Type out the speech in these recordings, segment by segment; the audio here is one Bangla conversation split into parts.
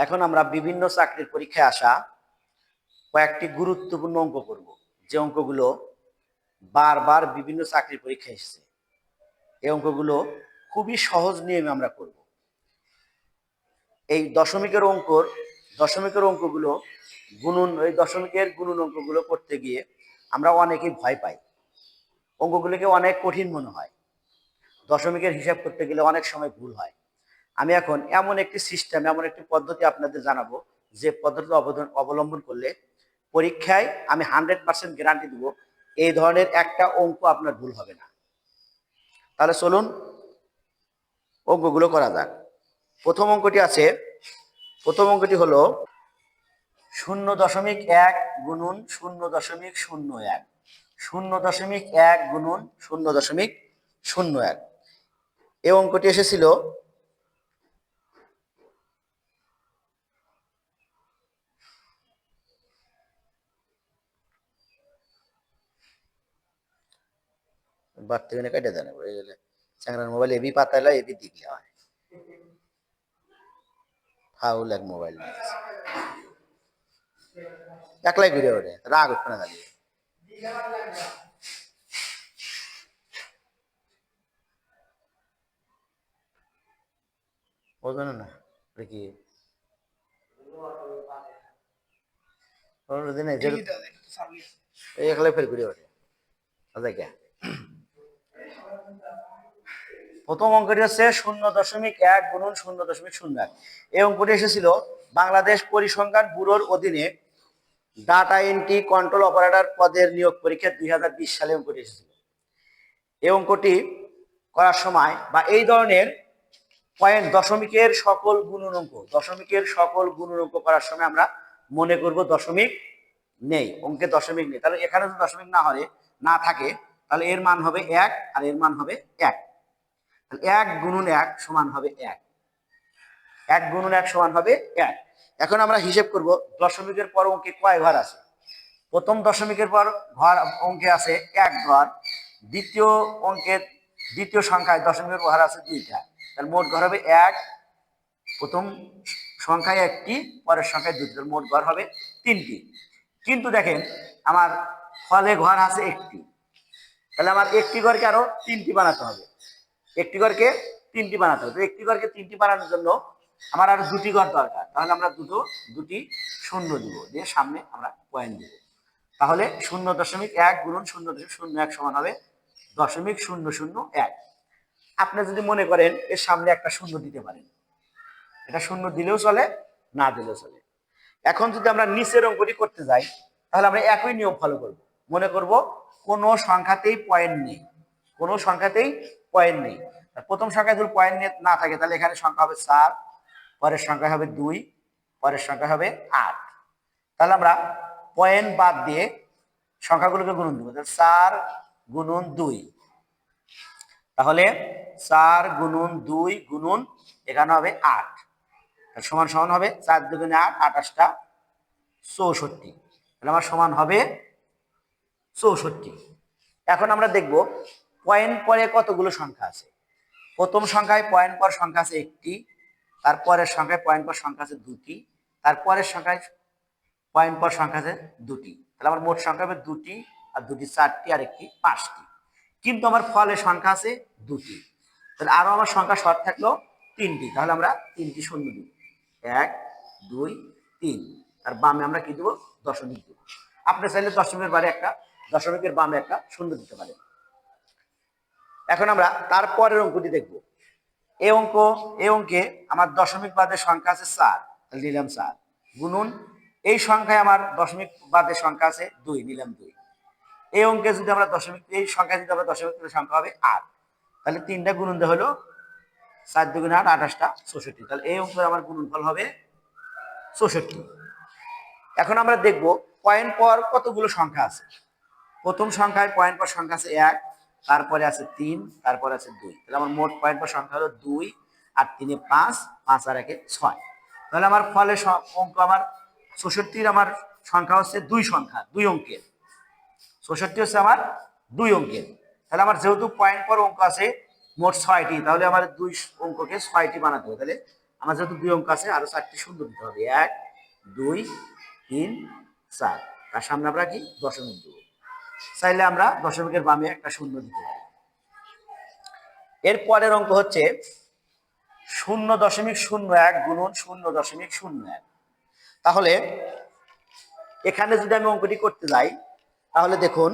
এখন আমরা বিভিন্ন চাকরির পরীক্ষায় আসা কয়েকটি গুরুত্বপূর্ণ অঙ্ক করব। যে অঙ্কগুলো বারবার বিভিন্ন চাকরির পরীক্ষায় এসেছে, এই অঙ্কগুলো খুবই সহজ নিয়মে আমরা করব। এই দশমিকের অঙ্কর, দশমিকের অঙ্কগুলো গুণন, এই দশমিকের গুণন অঙ্কগুলো করতে গিয়ে আমরা অনেকেই ভয় পাই। অঙ্কগুলোকে অনেক কঠিন মনে হয়। দশমিকের হিসাব করতে গেলে অনেক সময় ভুল হয়। আমি এখন এমন একটি সিস্টেম এমন একটি পদ্ধতি আপনাদের জানাব, যে পদ্ধতি অবলম্বন- করলে পরীক্ষায় আমি হান্ড্রেড পার্সেন্ট গ্যারান্টি দেবো, এই ধরনের একটা অঙ্ক আপনার ভুল হবে না। তাহলে চলুন অঙ্কগুলো করা যাক। প্রথম অঙ্কটি আছে, প্রথম অঙ্কটি হলো শূন্য দশমিক এক গুণন শূন্য দশমিক শূন্য এক। শূন্য দশমিক এক গুণন শূন্য দশমিক শূন্য এক। এই অঙ্কটি এসেছিল বাড়তে গেলে কেটে দেন। চ্যাংরার মোবাইল এবি পাতাইলা এবি দিবি হয়। ফাউল এক মোবাইল একলাই ঘুরে ওঠে রাগ উঠবে না দাঁড়িয়ে বোঝো না কি? একলাই ফের ঘুরে ওঠে। আচ্ছা প্রথম অঙ্কটি হচ্ছে শূন্য দশমিক এক গুণন শূন্য দশমিক শূন্য এক। এই অঙ্কটি এসেছিল বাংলাদেশ পরিসংখ্যান ব্যুরোর অধীনে ডাটা এন্ট্রি কন্ট্রোল অপারেটর পদের নিয়োগ পরীক্ষা দুই হাজার বিশ সালে অঙ্কটি এসেছিল। এই অঙ্কটি করার সময় বা এই ধরনের পয়েন্ট দশমিকের সকল গুণন অঙ্ক, দশমিকের সকল গুণন অঙ্ক করার সময় আমরা মনে করব দশমিক নেই, অঙ্কে দশমিক নেই। তাহলে এখানে যদি দশমিক না হলে, না থাকে, তাহলে এর মান হবে এক আর এর মান হবে এক। এক গুণন এক সমান হবে এক। এক গুণন এক সমান হবে এক। এখন আমরা হিসেব করব দশমিকের পর অঙ্কে কয় ঘর আছে? প্রথম দশমিকের পর ঘর অঙ্কে আছে এক ঘর, দ্বিতীয় অঙ্কের দ্বিতীয় সংখ্যায় দশমিকের ঘর আছে দুইটা। তাহলে মোট ঘর হবে এক, প্রথম সংখ্যায় একটি, পরের সংখ্যায় দুটি তাহলে মোট ঘর হবে তিনটি। কিন্তু দেখেন, আমার ফলে ঘর আছে একটি। তাহলে আমার একটি ঘরকে আরও তিনটি বানাতে হবে। একটি ঘরকে তিনটি বানাতে হবে। তো একটি ঘরকে তিনটি বানানোর জন্য আমার আর দুটি ঘর দরকার। তাহলে আমরা দুটো, দুটি শূন্য দিব। দিয়ে সামনে আমরা পয়েন্ট দিব। তাহলে শূন্য দশমিক এক গুণন শূন্য দশমিক শূন্য এক সমান হবে দশমিক শূন্য শূন্য এক। আপনি যদি মনে করেন এর সামনে একটা শূন্য দিতে পারেন। এটা শূন্য দিলেও চলে, না দিলেও চলে। এখন যদি আমরা নিচের অঙ্কটি করতে যাই, তাহলে আমরা একই নিয়ম ফলো করব। মনে করব কোনো সংখ্যাতেই পয়েন্ট নেই। কোনো সংখ্যাতেই পয়েন্ট নেই। প্রথম সংখ্যায় যদি পয়েন্ট না থাকে, তাহলে এখানে সংখ্যা হবে চার, পরের সংখ্যা হবে দুই, পরের সংখ্যা হবে আট। তাহলে আমরা পয়েন্ট বাদ দিয়ে সংখ্যাগুলোকে গুণন দেবো। তাহলে চার গুণন দুই। তাহলে চার গুণন দুই গুণন এখানে হবে আট। সমান সমান হবে চার দুগুণে আট, আঠাশটা চৌষট্টি। তাহলে আমার সমান হবে চৌষট্টি। এখন আমরা দেখব পয়েন্ট পরে কতগুলো সংখ্যা আছে? প্রথম সংখ্যায় পয়েন্ট পর সংখ্যা আছে একটি, তারপরের সংখ্যায় পয়েন্ট পর সংখ্যা আছে দুটি, তারপরের সংখ্যায় পয়েন্ট পর সংখ্যা আছে দুটি। তাহলে আমার মোট সংখ্যা হবে দুটি, আর দুটি চারটি, আর একটি পাঁচটি। কিন্তু আমার ফলের সংখ্যা আছে দুটি। তাহলে আরও আমার সংখ্যা শর্ট থাকল তিনটি। তাহলে আমরা তিনটি শূন্য দিব এক, দুই, তিন। আর বামে আমরা কি দেবো? দশমিক দেবো। আপনি চাইলে দশমিকের বারে একটা, দশমিকের বামে একটা শূন্য দিতে পারেন। এখন আমরা তারপরের অঙ্কটি দেখব। এই অঙ্ক এই অঙ্কে আমার দশমিক বাদের সংখ্যা আছে চার। নিলাম চার। গুনুন, এই সংখ্যায় আমার দশমিক বাদের সংখ্যা আছে দুই, নিলাম দুই। এই অঙ্কে যদি আমরা দশমিক, এই সংখ্যা যদি আমরা দশমিক সংখ্যা হবে আট, তাহলে তিনটা গুণন হলো চার দুগুণ আট, আঠাশটা চৌষট্টি। তাহলে এই অঙ্কের আমার গুণনফল হবে চৌষট্টি। এখন আমরা দেখব, পয়েন্ট পর কতগুলো সংখ্যা আছে? প্রথম সংখ্যায় পয়েন্ট পর সংখ্যা আছে এক তারপরে আছে তিন, তারপরে আছে দুই। তাহলে আমার মোট পয়েন্ট পর সংখ্যা হলো দুই আর তিনে পাঁচ পাঁচ আর একে ছয়। তাহলে আমার ফলে অঙ্ক আমার চৌষট্টির আমার সংখ্যা হচ্ছে দুই সংখ্যা, দুই অঙ্কের। চৌষট্টি হচ্ছে আমার দুই অঙ্কের। তাহলে আমার যেহেতু পয়েন্ট পর অঙ্ক আছে, মোট ছয়টি, তাহলে আমার দুই অঙ্ককে ছয়টি বানাতে হবে। তাহলে আমার যেহেতু দুই অঙ্ক আছে, আরও চারটি শূন্য দিতে হবে। এক, দুই, তিন, চার। তার সামনে আমরা কি? দশমিক দেব। চাইলে আমরা দশমিকের বামে একটা শূন্য দিতে পারি। এর পরের অঙ্ক হচ্ছে শূন্য দশমিক শূন্য এক গুণন শূন্য দশমিক শূন্য এক। তাহলে এখানে যদি আমি অঙ্কটি করতে যাই, তাহলে দেখুন,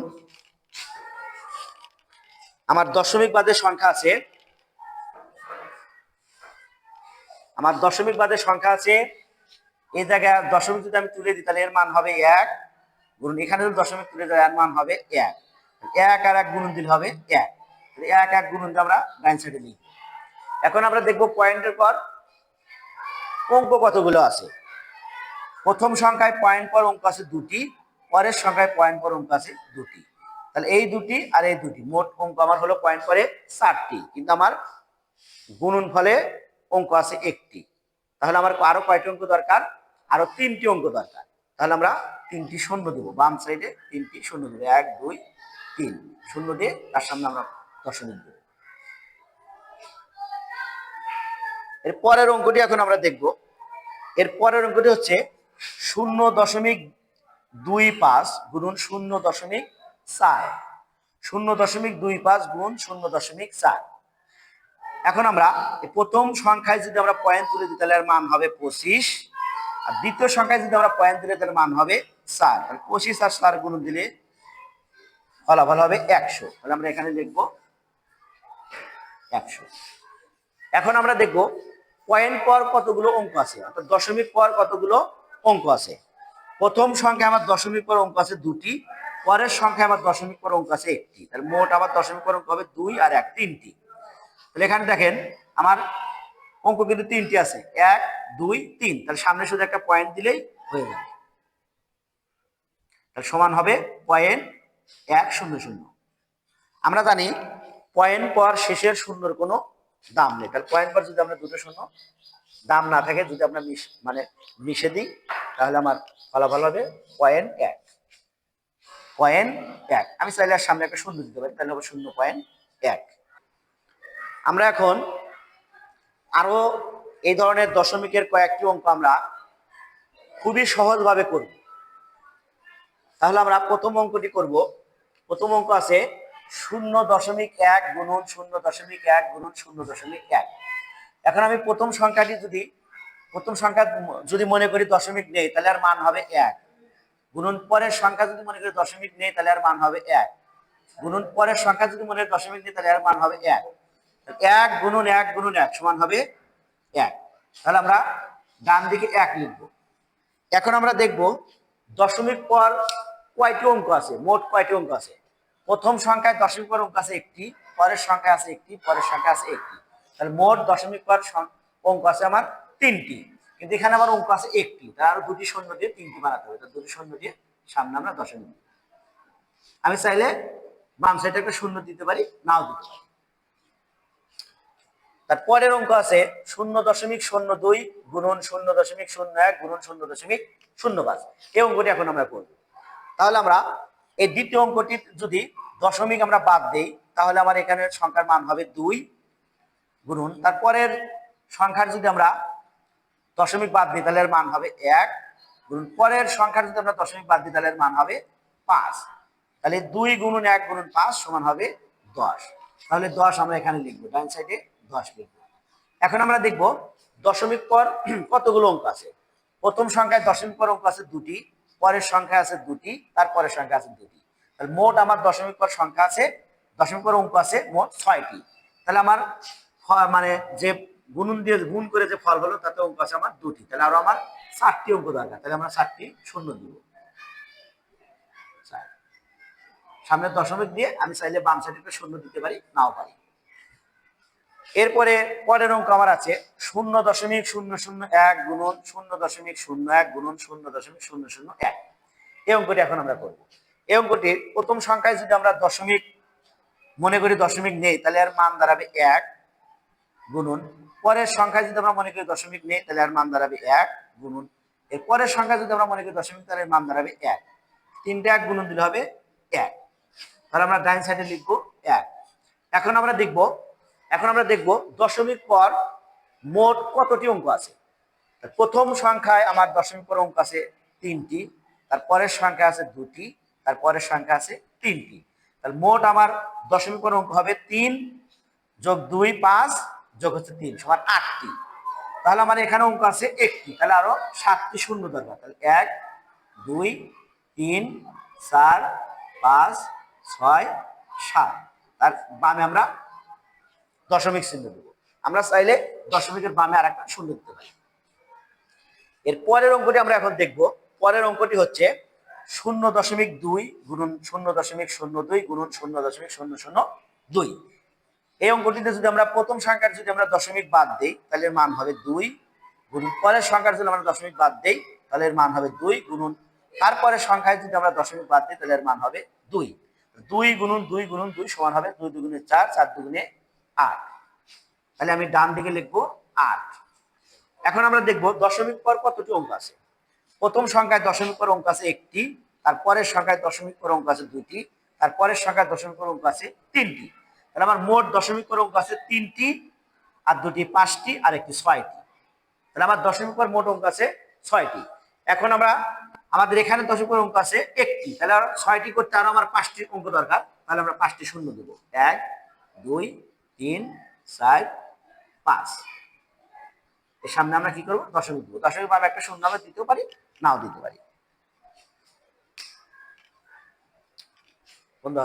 আমার দশমিক বাদের সংখ্যা আছে, আমার দশমিক বাদের সংখ্যা আছে এই জায়গায় দশমিক যদি আমি তুলে দিই, তাহলে এর মান হবে এক গুণন এখানে দশমিক তুলে দেয় এর মান হবে এক এক আর এক গুণন দিলে হবে এক। এক এক গুণন আমরা ডাইন সাইডে লিখব। এখন আমরা দেখব পয়েন্টের পর অঙ্ক কতগুলো আছে। প্রথম সংখ্যায় পয়েন্ট পর অঙ্ক আছে দুটি, পরের সংখ্যায় পয়েন্ট পর অঙ্ক আছে দুটি। তাহলে এই দুটি আর এই দুটি, মোট অঙ্ক আমার হলো পয়েন্ট পরে চারটি, কিন্তু আমার গুণন ফলে অঙ্ক আছে একটি। তাহলে আমার আরও কয়টি অঙ্ক দরকার? আরও তিনটি অঙ্ক দরকার। তাহলে আমরা তিনটি শূন্য দেবো। বাম সাইডে তিনটি শূন্য দেবো। এক, দুই, তিন। শূন্য দিয়ে তার সামনে আমরা দশমিক দেবো। এর পরের অঙ্কটি এখন আমরা দেখব। এর পরের অঙ্কটি হচ্ছে শূন্য দশমিক দুই পাঁচ গুণন শূন্য দশমিক চার। শূন্য দশমিক দুই পাঁচ গুণ শূন্য দশমিক চার। এখন আমরা প্রথম সংখ্যায় যদি আমরা পয়েন্ট তুলে দিই, তাহলে এর মান হবে পঁচিশ। আর দ্বিতীয় সংখ্যায় যদি আমরা পয়েন্ট তুলে তাহলে মান হবে চার। তাহলে পঁচিশ আর চার গুণ দিলে ফলাফল হবে একশো। তাহলে আমরা এখানে লিখব একশো। এখন আমরা দেখব পয়েন্ট পর কতগুলো অঙ্ক আছে? অর্থাৎ দশমিক পর কতগুলো অঙ্ক আছে? প্রথম সংখ্যা আমার দশমিক পর অঙ্ক আছে দুটি, পরের সংখ্যা আমার দশমিক পর অঙ্ক আছে একটি। তাহলে মোট আমার দশমিক পর অঙ্ক হবে দুই আর এক তিনটি। তাহলে এখানে দেখেন, আমার অঙ্ক কিন্তু তিনটি আছে। এক, দুই, তিন। তাহলে সামনে শুধু একটা পয়েন্ট দিলেই হয়ে যাবে তাহলে সমান হবে পয়েন্ট এক শূন্য শূন্য। আমরা জানি পয়েন্ট পর শেষের শূন্যর কোনো দাম নেই। তাহলে পয়েন্ট পর যদি আমরা দুটো শূন্য দাম না থাকে, যদি আমরা মিশ মানে মিশে দিই, তাহলে আমার ফলাফল হবে পয়েন্ট এক। পয়েন্ট এক। আমি চাইলে আর সামনে একটা শূন্য দিতে পারি, তাহলে হবে শূন্য পয়েন্ট এক। আমরা এখন আরও এই ধরনের দশমিকের কয়েকটি অঙ্ক আমরা খুবই সহজভাবে করব। তাহলে আমরা প্রথম অঙ্কটি করব। প্রথম অঙ্ক আছে শূন্য দশমিক এক গুণন শূন্য দশমিক এক গুণন শূন্য দশমিক এক। এখন আমি প্রথম সংখ্যাটি যদি, প্রথম সংখ্যা যদি মনে করি দশমিক নেই, তাহলে আর মান হবে এক। গুণন পরের সংখ্যা যদি মনে করি দশমিক নেই, তাহলে আর মান হবে এক। গুণন পরের সংখ্যা যদি মনে করি দশমিক নেই, তাহলে আর মান হবে এক। এক গুণন এক গুণন এক সমান হবে এক। তাহলে আমরা ডান দিকে এক লিখব। এখন আমরা দেখব দশমিক পর কয়টি অঙ্ক আছে? মোট কয়টি অঙ্ক আছে? প্রথম সংখ্যায় দশমিক পর অঙ্ক আছে একটি, পরের সংখ্যা আছে একটি, পরের সংখ্যা আছে একটি। তাহলে মোট দশমিক পর অঙ্ক আছে আমার তিনটি। কিন্তু এখানে আমার অঙ্ক আছে একটি। তার আরও দুটি শূন্য দিয়ে তিনটি বানাতে হবে। তার দুটি শূন্য দিয়ে সামনে আমরা দশমিক আমি চাইলে বাম সাইডে একটা শূন্য দিতে পারি, নাও দিতে পারি। তার পরের অঙ্ক আছে শূন্য দশমিক শূন্য দুই গুণন শূন্য দশমিক শূন্য এক গুণন শূন্য দশমিক শূন্য পাঁচ। এই অঙ্কটি এখন আমরা করব। তাহলে আমরা এই দ্বিতীয় অঙ্কটি যদি দশমিক আমরা বাদ দেই, তাহলে আমার এখানে সংখ্যার মান হবে দুই গুণন। তারপরের সংখ্যার যদি আমরা দশমিক বাদ দিই, তাহলে মান হবে এক গুণন। পরের সংখ্যার যদি আমরা দশমিক বাদ দিই, তাহলে মান হবে পাঁচ। তাহলে দুই গুণন এক গুণন পাঁচ সমান হবে দশ। তাহলে দশ আমরা এখানে লিখব ডান সাইডে। দশ এখন আমরা দেখব দশমিক পর কতগুলো অঙ্ক আছে। প্রথম সংখ্যায় দশমিক পর অঙ্ক আছে দুটি, পরের সংখ্যা আছে দুটি, তারপরের সংখ্যা আছে দুটি। তাহলে মোট আমার দশমিক পর সংখ্যা আছে, দশমিক পর অঙ্ক আছে মোট ছয়টি। তাহলে আমার মানে যে গুণন দিয়ে গুণ করে যে ফল হলো, তাতে অঙ্ক আছে আমার দুটি। তাহলে আরও আমার চারটি অঙ্ক দরকার। তাহলে আমরা চারটি শূন্য দিব। সামনে দশমিক দিয়ে আমি চাইলে বাম সাইডে শূন্য দিতে পারি, নাও পারি। এরপরে পরের অঙ্ক আমার আছে শূন্য দশমিক শূন্য শূন্য এক গুণন শূন্য দশমিক শূন্য এক গুণন শূন্য দশমিক শূন্য শূন্য এক। এই অঙ্কটি এখন আমরা করব। এই অঙ্কটির প্রথম সংখ্যায় যদি আমরা দশমিক, মনে করি দশমিক নেই, তাহলে আর মান দাঁড়াবে এক গুণন। পরের সংখ্যায় যদি আমরা মনে করি দশমিক নেই, তাহলে আর মান দাঁড়াবে এক গুণন। এর পরের সংখ্যা যদি আমরা মনে করি দশমিক, তাহলে মান দাঁড়াবে এক। তিনটে এক গুণন দিলে হবে এক। তাহলে আমরা ডাইন সাইডে লিখব এক। এখন আমরা দেখব এখন আমরা দেখব দশমিক পর মোট কতটি অঙ্ক আছে। প্রথম সংখ্যায় আমার দশমিক পর অঙ্ক আছে তিনটি তারপরের সংখ্যা আছে দুটি তারপরের সংখ্যা আছে তিনটি। তাহলে মোট আমার দশমিক পর অঙ্ক হবে তিন যোগ দুই পাঁচ যোগ হচ্ছে তিন, সমান আটটি। তাহলে আমার এখানে অঙ্ক আছে একটি, তাহলে আরও সাতটি শূন্য দরকার। তাহলে এক, দুই, তিন, চার, পাঁচ, ছয়, সাত। তার বামে আমরা দশমিক চিহ্ন দেবো। আমরা চাইলে দশমিকের বামে আর একটা শূন্য দিতে পারি। এর পরের অঙ্কটি আমরা এখন দেখব। পরের অঙ্কটি হচ্ছে শূন্য দশমিক দুই গুণন শূন্য দশমিক শূন্য দুই গুণন শূন্য দশমিক শূন্য শূন্য দুই। এই অঙ্কটিতে যদি আমরা প্রথম সংখ্যার যদি আমরা দশমিক বাদ দিই, তাহলে মান হবে দুই গুণন পরের সংখ্যার যদি আমরা দশমিক বাদ দিই, তাহলে মান হবে দুই গুণন তারপরের সংখ্যায় যদি আমরা দশমিক বাদ দিই, তাহলে মান হবে দুই। দুই গুণন দুই গুণন দুই সমান হবে দুই দুগুণে চার চার দুগুণে আট। তাহলে আমি ডান দিকে লিখব আট। এখন আমরা দেখব দশমিক পর কতটি অঙ্ক আছে? প্রথম সংখ্যায় দশমিক পর অঙ্ক আছে একটি, তারপরের সংখ্যায় দশমিক পর অঙ্ক আছে দুইটি, তারপরের সংখ্যায় দশমিক পর অঙ্ক আছে তিনটি। তাহলে আমার মোট দশমিক পর অঙ্ক আছে তিনটি, আর দুটি পাঁচটি, আর একটি ছয়টি। তাহলে আমার দশমিক পর মোট অঙ্ক আছে ছয়টি। এখন আমরা, আমাদের এখানে দশমিক পর অঙ্ক আছে একটি। তাহলে ছয়টি করতে আরও আমার পাঁচটি অঙ্ক দরকার। তাহলে আমরা পাঁচটি শূন্য দেবো। এক, দুই তিন, চার, পাঁচ। এর সামনে আমরা কি করব? দশমিক দেবো। দশমিক পাবে একটা শূন্য আমরা দিতেও পারি, নাও দিতে পারি। বন্ধু